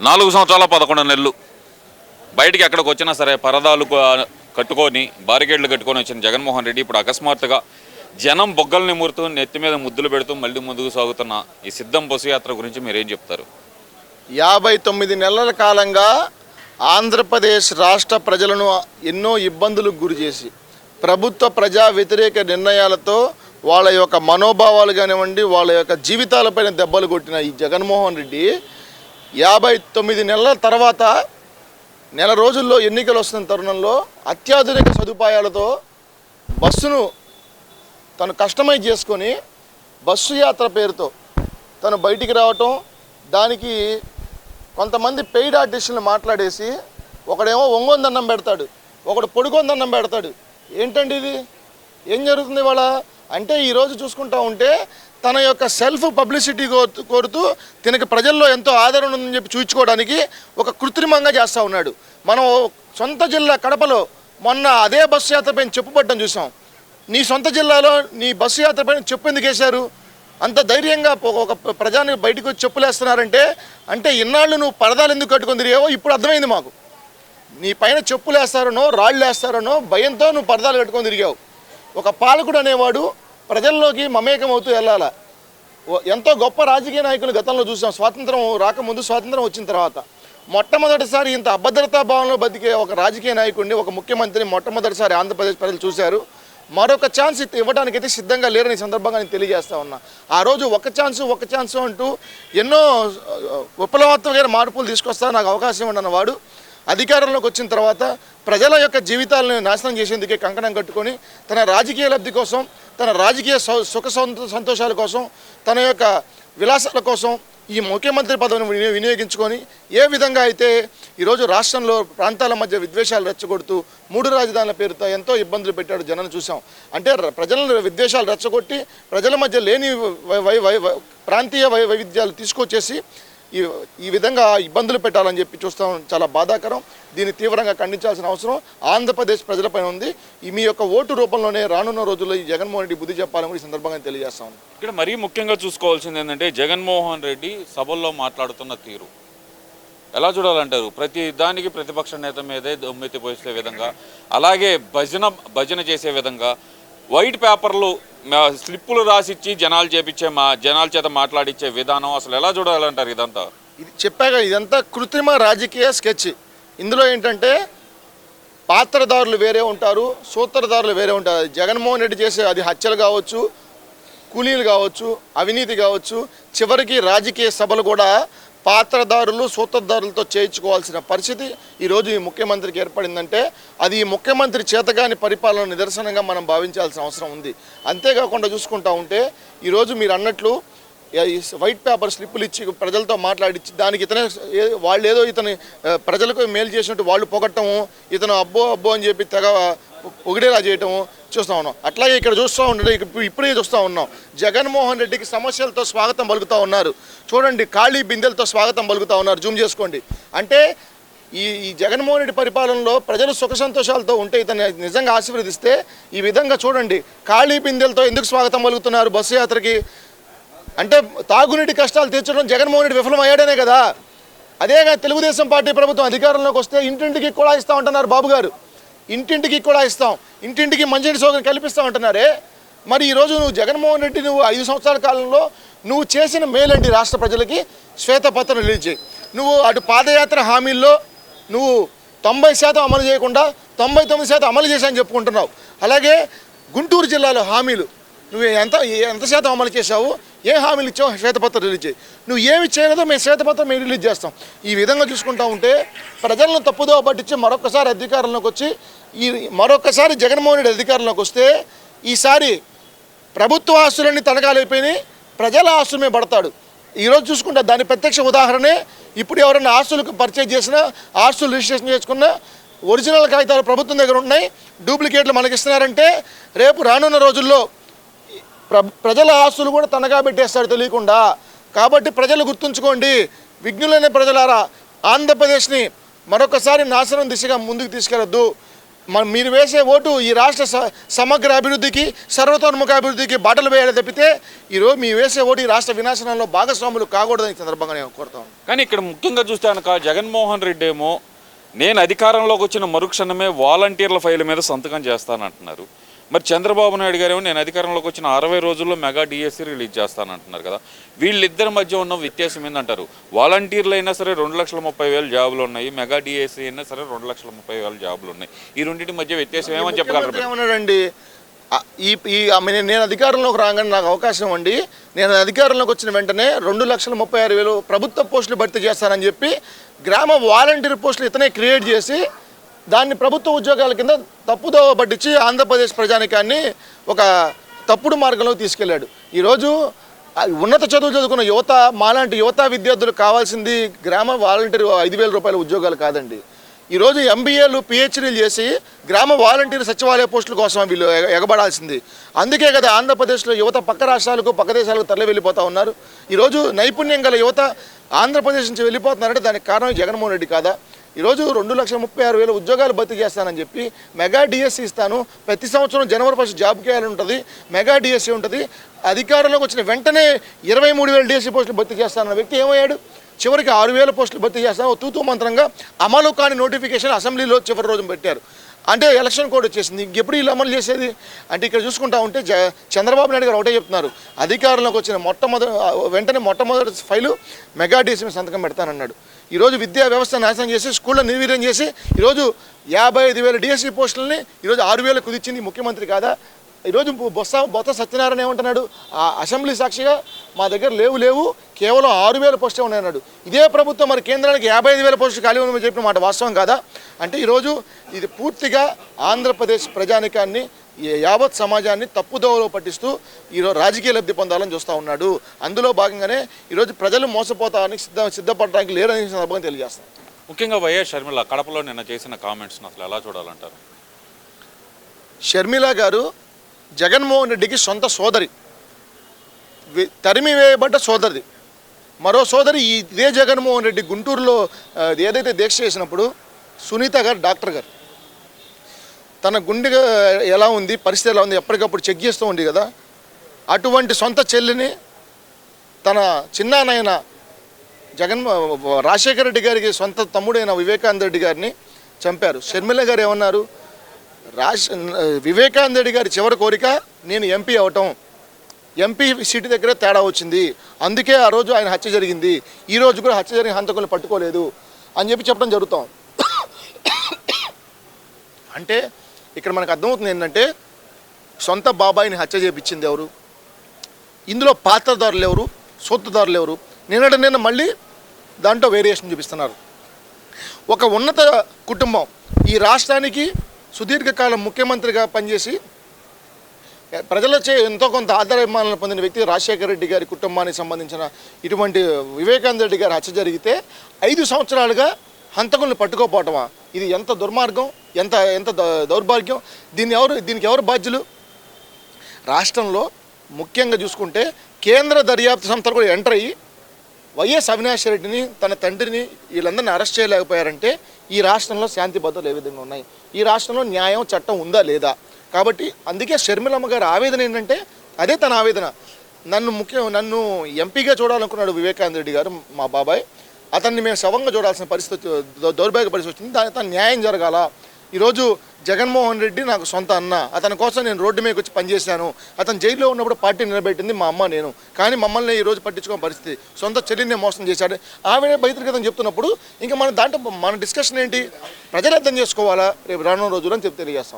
నాలుగు సంవత్సరాల పదకొండు నెలలు. బయటికి ఎక్కడికి వచ్చినా సరే పరదాలు కట్టుకొని బారికేడ్లు కట్టుకొని వచ్చిన జగన్మోహన్ రెడ్డి ఇప్పుడు అకస్మాత్తుగా జనం బొగ్గల్ని నిమురుతూ నెత్తి మీద ముద్దులు పెడుతూ మళ్ళీ ముందుకు సాగుతున్న ఈ సిద్ధం బస్సు యాత్ర గురించి మీరేం చెప్తారు? యాభై తొమ్మిది నెలల కాలంగా ఆంధ్రప్రదేశ్ రాష్ట్ర ప్రజలను ఎన్నో ఇబ్బందులకు గురి చేసి ప్రభుత్వ ప్రజా వ్యతిరేక నిర్ణయాలతో వాళ్ళ యొక్క మనోభావాలు కానివ్వండి వాళ్ళ యొక్క జీవితాలపైన దెబ్బలు కొట్టిన ఈ జగన్మోహన్ రెడ్డి యాభై తొమ్మిది నెలల తర్వాత నెల రోజుల్లో ఎన్నికలు వస్తున్న తరుణంలో అత్యాధునిక సదుపాయాలతో బస్సును తను కస్టమైజ్ చేసుకొని బస్సు యాత్ర పేరుతో తను బయటికి రావటం దానికి కొంతమంది పెయిడ్ ఆర్టిస్టులను మాట్లాడేసి ఒకడేమో ఒంగొందన్నం పెడతాడు ఒకడు పొడుగొందన్నం పెడతాడు. ఏంటండి ఇది? ఏం జరుగుతుంది ఇవాళ? అంటే ఈరోజు చూసుకుంటా ఉంటే తన యొక్క సెల్ఫ్ పబ్లిసిటీ కోరుతూ కోరుతూ తనకి ప్రజల్లో ఎంతో ఆదరణ ఉందని చెప్పి చూపించుకోవడానికి ఒక కృత్రిమంగా చేస్తూ ఉన్నాడు. మనం సొంత జిల్లా కడపలో మొన్న అదే బస్సు యాత్రపైన చెప్పుపట్టడం చూసాం. నీ సొంత జిల్లాలో నీ బస్సు యాత్రపైన చెప్పు ఎందుకు వేశారు? అంత ధైర్యంగా ఒక- ప్రజానికి బయటకు వచ్చి చెప్పులేస్తున్నారంటే అంటే ఇన్నాళ్ళు నువ్వు పరదాలు ఎందుకు కట్టుకొని తిరిగావో ఇప్పుడు అర్థమైంది మాకు. నీ పైన చెప్పులేస్తారనో రాళ్ళు వేస్తారనో భయంతో నువ్వు పరదాలు కట్టుకొని తిరిగావు. ఒక పాలకుడు అనేవాడు ప్రజల్లోకి మమేకం అవుతూ వెళ్ళాల ఎంతో గొప్ప రాజకీయ నాయకులు గతంలో చూసాం. స్వాతంత్రం రాకముందు స్వాతంత్రం వచ్చిన తర్వాత. మొట్టమొదటిసారి ఇంత అభద్రతా భావంలో బతికే ఒక రాజకీయ నాయకుడిని ఒక ముఖ్యమంత్రిని మొట్టమొదటిసారి ఆంధ్రప్రదేశ్ ప్రజలు చూశారు. మరొక ఛాన్స్ ఇవ్వడానికి అయితే సిద్ధంగా లేరని సందర్భంగా నేను తెలియజేస్తా ఉన్నా. ఆ రోజు ఒక ఛాన్స్ ఒక ఛాన్స్ అంటూ ఎన్నో విప్లవాత్మకమైన మార్పులు తీసుకొస్తా నాకు అవకాశం ఇవ్వండి వాడు. అధికారంలోకి వచ్చిన తర్వాత ప్రజల యొక్క జీవితాలను నాశనం చేసేందుకే కంకణం కట్టుకొని తన రాజకీయ లబ్ధి కోసం తన రాజకీయ సౌ- సుఖ సంతోషాల కోసం తన యొక్క విలాసాల కోసం ఈ ముఖ్యమంత్రి పదవిని వినియో- వినియోగించుకొని ఏ విధంగా అయితే ఈరోజు రాష్ట్రంలో ప్రాంతాల మధ్య విద్వేషాలు రెచ్చగొడుతూ మూడు రాజధానుల పేరుతో ఎంతో ఇబ్బందులు పెట్టాడు జనం చూసాం. అంటే ప్రజలను విద్వేషాలు రెచ్చగొట్టి ప్రజల మధ్య లేని వై- ప్రాంతీయ వై వైవిధ్యాలు తీసుకొచ్చేసి ఈ ఈ విధంగా ఇబ్బందులు పెట్టాలని చెప్పి చూస్తాం. చాలా బాధాకరం. దీన్ని తీవ్రంగా ఖండించాల్సిన అవసరం ఆంధ్రప్రదేశ్ ప్రజలపై ఉంది. ఈ మీ యొక్క ఓటు రూపంలోనే రానున్న రోజుల్లో ఈ జగన్మోహన్ రెడ్డి బుద్ధి చెప్పాలని కూడా ఈ సందర్భంగా తెలియజేస్తాం. ఇక్కడ మరీ ముఖ్యంగా చూసుకోవాల్సింది ఏంటంటే జగన్మోహన్ రెడ్డి సభల్లో మాట్లాడుతున్న తీరు. ఎలా చూడాలంటారు? ప్రతి దానికి ప్రతిపక్ష నేత మీదే దొమ్మెత్తి పోసే విధంగా అలాగే భజన భజన చేసే విధంగా వైట్ పేపర్లు స్లిప్పులు రాసిచ్చి జనాలు చేపించే మా జనాల చేత మాట్లాడిచ్చే విధానం అసలు ఎలా చూడాలంటారు ఇదంతా? ఇది చెప్పాక ఇదంతా కృత్రిమ రాజకీయ స్కెచ్. ఇందులో ఏంటంటే పాత్రదారులు వేరే ఉంటారు సూత్రధారులు వేరే ఉంటారు. జగన్మోహన్ రెడ్డి చేసే అది హత్యలు కావచ్చు కూలీలు కావచ్చు అవినీతి కావచ్చు చివరికి రాజకీయ సభలు కూడా పాత్రదారులు సూత్రధారులతో చేయించుకోవాల్సిన పరిస్థితి ఈరోజు ఈ ముఖ్యమంత్రికి ఏర్పడిందంటే అది ఈ ముఖ్యమంత్రి చేతగాని పరిపాలన నిదర్శనంగా మనం భావించాల్సిన అవసరం ఉంది అంతేకాకుండా చూసుకుంటా ఉంటే ఈరోజు మీరు అన్నట్లు వైట్ పేపర్ స్లిప్పులు ఇచ్చి ప్రజలతో మాట్లాడిచ్చి దానికి ఇతనే ఏ- వాళ్ళు ఏదో ఇతని ప్రజలకు మేలు చేసినట్టు వాళ్ళు పొగట్టము ఇతను అబ్బో అబ్బో అని చెప్పి తెగ పొగిడేలా చేయటము చూస్తూ ఉన్నాం. అట్లాగే ఇక్కడ చూస్తూ ఉండడం ఇప్పుడు ఇప్పుడే చూస్తూ ఉన్నాం. జగన్మోహన్ రెడ్డికి సమస్యలతో స్వాగతం పలుకుతూ ఉన్నారు. చూడండి ఖాళీ బిందెలతో స్వాగతం పలుకుతూ ఉన్నారు. జూమ్ చేసుకోండి. అంటే ఈ ఈ జగన్మోహన్ రెడ్డి పరిపాలనలో ప్రజలు సుఖ సంతోషాలతో ఉంటే ఇతను నిజంగా ఆశీర్వదిస్తే ఈ విధంగా చూడండి ఖాళీ బిందెలతో ఎందుకు స్వాగతం పలుకుతున్నారు బస్సు యాత్రకి? అంటే తాగునీటి కష్టాలు తీర్చడం జగన్మోహన్ రెడ్డి విఫలమయ్యాడనే కదా. అదేగా తెలుగుదేశం పార్టీ ప్రభుత్వం అధికారంలోకి వస్తే ఇంటింటికి కూడా ఇస్తా ఉంటున్నారు బాబు గారు ఇంటింటికి కూడా ఇస్తాం. ఇంటింటికి మంచినీటి సౌకర్యం కల్పిస్తా ఉంటున్నారే మరి ఈరోజు నువ్వు జగన్మోహన్ రెడ్డి నువ్వు ఐదు సంవత్సరాల కాలంలో నువ్వు చేసిన మేలండి రాష్ట్ర ప్రజలకి శ్వేతపత్రం రిలీజ్ చేయి. నువ్వు అటు పాదయాత్ర హామీల్లో నువ్వు తొంభై శాతం అమలు చేయకుండా తొంభై తొమ్మిది శాతం అమలు చేశాయని చెప్పుకుంటున్నావు. అలాగే గుంటూరు జిల్లాలో హామీలు నువ్వు ఎంత ఎంత శాతం అమలు చేశావు ఏ హామీలు ఇచ్చావు శ్వేతపత్రం రిలీజ్ చేయి. నువ్వు ఏమి చేయలేదో మేము శ్వేతపత్రం మేము రిలీజ్ చేస్తాం. ఈ విధంగా చూసుకుంటా ఉంటే ప్రజలను తప్పుదో పట్టించి మరొకసారి అధికారంలోకి వచ్చి ఈ మరొకసారి జగన్మోహన్ రెడ్డి అధికారంలోకి వస్తే ఈసారి ప్రభుత్వ ఆస్తులన్నీ తనకాలైపోయినాయి ప్రజల ఆస్తుల మీద పడతాడు. ఈరోజు చూసుకుంటే దాని ప్రత్యక్ష ఉదాహరణే ఇప్పుడు ఎవరైనా ఆస్తులకు పర్చేజ్ చేసినా ఆస్తులు రిజిస్ట్రేషన్ చేసుకున్నా ఒరిజినల్ కాగితాలు ప్రభుత్వం దగ్గర ఉన్నాయి డూప్లికేట్లు మనకి ఇస్తున్నారంటే రేపు రానున్న రోజుల్లో ప్రజల ఆస్తులు కూడా తనగా పెట్టేస్తాడు తెలియకుండా. కాబట్టి ప్రజలు గుర్తుంచుకోండి విఘ్నులైన ప్రజలారా ఆంధ్రప్రదేశ్ని మరొకసారి నాశనం దిశగా ముందుకు తీసుకెళ్ళొద్దు మీరు వేసే ఓటు ఈ రాష్ట్ర స- సమగ్ర అభివృద్ధికి సర్వతోన్ముఖ అభివృద్ధికి బాటలు వేయాలి తప్పితే ఈరోజు మీ వేసే ఓటు ఈ రాష్ట్ర వినాశనంలో భాగస్వాములు కాకూడదని ఈ సందర్భంగా నేను కోరుతాను కానీ ఇక్కడ ముఖ్యంగా చూస్తే కనుక జగన్మోహన్ రెడ్డి ఏమో నేను అధికారంలోకి వచ్చిన మరుక్షణమే వాలంటీర్ల ఫైల్ మీద సంతకం చేస్తానంటున్నారు. మరి చంద్రబాబు నాయుడు గారేమో నేను అధికారంలోకి వచ్చిన అరవై రోజుల్లో మెగా డిఎస్సి రిలీజ్ చేస్తానంటున్నారు కదా. వీళ్ళిద్దరి మధ్య ఉన్న వ్యత్యాసం ఏంటంటారు వాలంటీర్లు అయినా సరే రెండు లక్షల ముప్పై వేల జాబులు ఉన్నాయి. మెగా డిఎస్సి అయినా సరే రెండు లక్షల ముప్పై వేల జాబులు ఉన్నాయి. ఈ రెండింటి మధ్య వ్యత్యాసం ఏమని చెప్పగలరు ఏమన్నాడండి? ఈ ఈ నేను అధికారంలోకి రాగానే నాకు అవకాశం అండి. నేను అధికారంలోకి వచ్చిన వెంటనే రెండు లక్షల ముప్పై ఆరు వేలు ప్రభుత్వ పోస్టులు భర్తీ చేస్తానని చెప్పి గ్రామ వాలంటీర్ పోస్టులు ఇతనే క్రియేట్ చేసి దాన్ని ప్రభుత్వ ఉద్యోగాల కింద తప్పుదోవ పట్టించి ఆంధ్రప్రదేశ్ ప్రజానికాన్ని ఒక తప్పుడు మార్గంలో తీసుకెళ్ళాడు. ఈరోజు ఉన్నత చదువు చదువుకున్న యువత మాలాంటి యువత విద్యార్థులు కావాల్సింది గ్రామ వాలంటీర్ ఐదు వేల రూపాయల ఉద్యోగాలు కాదండి. ఈరోజు ఎంబీఏలు పిహెచ్డీలు చేసి గ్రామ వాలంటీర్ సచివాలయ పోస్టుల కోసం వీళ్ళు ఎగ- ఎగబడాల్సింది. అందుకే కదా ఆంధ్రప్రదేశ్లో యువత పక్క రాష్ట్రాలకు పక్క దేశాలకు తరలి వెళ్ళిపోతూ ఉన్నారు. ఈరోజు నైపుణ్యం గల యువత ఆంధ్రప్రదేశ్ నుంచి వెళ్ళిపోతున్నారంటే దానికి కారణం జగన్మోహన్ రెడ్డి కాదా? ఈరోజు రెండు లక్షల ముప్పై ఆరు వేల ఉద్యోగాలు భర్తీ చేస్తానని చెప్పి మెగా డిఎస్సి ఇస్తాను. ప్రతి సంవత్సరం జనవరి ఫస్ట్ జాబ్ కేయాలని ఉంటుంది. మెగా డిఎస్సి ఉంటుంది. అధికారంలోకి వచ్చిన వెంటనే ఇరవై మూడు వేల డిఎస్సి పోస్టులు భర్తీ చేస్తానన్న వ్యక్తి ఏమయ్యాడు? చివరికి ఆరు వేల పోస్టులు భర్తీ చేస్తాను ఓ తూతూ మంత్రంగా అమలు కాని నోటిఫికేషన్ అసెంబ్లీలో చివరి రోజు పెట్టారు. అంటే ఎలక్షన్ కోడ్ వచ్చేసింది. ఇంకెప్పుడు ఇలా అమలు చేసేది? అంటే ఇక్కడ చూసుకుంటా ఉంటే చంద్రబాబు నాయుడు గారు ఒకటే చెప్తున్నారు. అధికారంలోకి వచ్చిన మొట్టమొదటి వెంటనే మొట్టమొదటి ఫైలు మెగా డిఎస్సీ సంతకం పెడతానన్నాడు. ఈరోజు విద్యా వ్యవస్థ నాశనం చేసి స్కూళ్ళ నిర్వీర్యం చేసి ఈరోజు యాభై ఐదు వేల డిఎస్సీ పోస్టులని ఈరోజు ఆరు వేలు కుదిర్చింది ముఖ్యమంత్రి కాదా? ఈరోజు బొత్స బొత్స సత్యనారాయణ ఏమంటున్నాడు? ఆ అసెంబ్లీ సాక్షిగా మా దగ్గర లేవు లేవు కేవలం ఆరు వేల పోస్టే ఉన్నాయన్నాడు. ఇదే ప్రభుత్వం మరి కేంద్రానికి యాభై ఐదు వేల పోస్టులు ఖాళీ ఉందని చెప్పిన మాట వాస్తవం కాదా? అంటే ఈరోజు ఇది పూర్తిగా ఆంధ్రప్రదేశ్ ప్రజానికాన్ని యావత్ సమాజాన్ని తప్పుదోవలో పట్టిస్తూ ఈరోజు రాజకీయ లబ్ధి పొందాలని చూస్తూ ఉన్నాడు. అందులో భాగంగానే ఈరోజు ప్రజలు మోసపోతానికి సిద్ధ సిద్ధపడడానికి లేరని సందర్భంగా తెలియజేస్తాను. ముఖ్యంగా వైఎస్ షర్మిల కడపలో నిన్న చేసిన కామెంట్స్ని అసలు ఎలా చూడాలంటారు? షర్మిల గారు జగన్మోహన్ రెడ్డికి సొంత సోదరి. తరిమి వేయబడ్డ సోదరిది. మరో సోదరి ఈ ఇదే జగన్మోహన్ రెడ్డి గుంటూరులో ఏదైతే దీక్ష చేసినప్పుడు సునీత గారు డాక్టర్ గారు. తన గుండె ఎలా ఉంది పరిస్థితి ఎలా ఉంది ఎప్పటికప్పుడు చెక్ చేస్తూ ఉంది కదా. అటువంటి సొంత చెల్లిని తన చిన్నానైన జగన్ రాజశేఖర రెడ్డి గారికి సొంత తమ్ముడైన వివేకానంద రెడ్డి గారిని చంపారు. షర్మిల గారు ఏమన్నారు? రాజ్ వివేకానంద రెడ్డి గారి చివరి కోరిక నేను ఎంపీ అవటం. ఎంపీ సీటు దగ్గర తేడా వచ్చింది. అందుకే ఆ రోజు ఆయన హత్య జరిగింది. ఈ రోజు కూడా హత్య జరిగిన హంతకులను పట్టుకోలేదు అని చెప్పి చెప్పడం జరుగుతాం. అంటే ఇక్కడ మనకు అర్థమవుతుంది ఏంటంటే సొంత బాబాయిని హత్య చేపించింది ఎవరు? ఇందులో పాత్రదారులు ఎవరు? సొత్తుదారులు ఎవరు? నిన్నటి నిన్న మళ్ళీ దాంట్లో వేరియేషన్ చూపిస్తున్నారు. ఒక ఉన్నత కుటుంబం ఈ రాష్ట్రానికి సుదీర్ఘకాలం ముఖ్యమంత్రిగా పనిచేసి ప్రజలచే ఎంతో కొంత ఆదరమానాలు పొందిన వ్యక్తి రాజశేఖర రెడ్డి గారి కుటుంబానికి సంబంధించిన ఇటువంటి వివేకానంద రెడ్డి గారి హత్య జరిగితే ఐదు సంవత్సరాలుగా హంతకుల్ని పట్టుకోపోవటమా? ఇది ఎంత దుర్మార్గం ఎంత ఎంత దౌర్భాగ్యం? దీన్ని ఎవరు దీనికి ఎవరు బాధ్యులు? రాష్ట్రంలో ముఖ్యంగా చూసుకుంటే కేంద్ర దర్యాప్తు సంస్థలు కూడా ఎంటర్ అయ్యి వైఎస్ అవినాష్ రెడ్డిని తన తండ్రిని వీళ్ళందరినీ అరెస్ట్ చేయలేకపోయారంటే ఈ రాష్ట్రంలో శాంతి భద్రతలు ఏ విధంగా ఉన్నాయి? ఈ రాష్ట్రంలో న్యాయం చట్టం ఉందా లేదా? కాబట్టి అందుకే షర్మిలమ్మ గారి ఆవేదన ఏంటంటే అదే తన ఆవేదన. నన్ను ముఖ్యం నన్ను ఎంపీగా చూడాలనుకున్నాడు వివేకానంద రెడ్డి గారు మా బాబాయ్. అతన్ని మేము శవంగా చూడాల్సిన పరిస్థితి దౌర్భాగ్య పరిస్థితి వచ్చింది. దాని అతను న్యాయం జరగాల. ఈరోజు జగన్మోహన్ రెడ్డి నాకు సొంత అన్న. అతని కోసం నేను రోడ్డు మీదకి వచ్చి పనిచేశాను. అతను జైల్లో ఉన్నప్పుడు పార్టీ నిలబెట్టింది మా అమ్మ నేను. కానీ మమ్మల్ని ఈరోజు రోజు పట్టించుకోని పరిస్థితి. సొంత చెల్లిని మోసం చేశాడు. ఆవిడే బహిర్గతం చెప్తున్నప్పుడు ఇంకా మన దాంట్లో మన డిస్కషన్ ఏంటి? ప్రజలు అర్థం చేసుకోవాలా? రేపు రానున్న రోజులు అని చెప్పి తెలియజేస్తాం.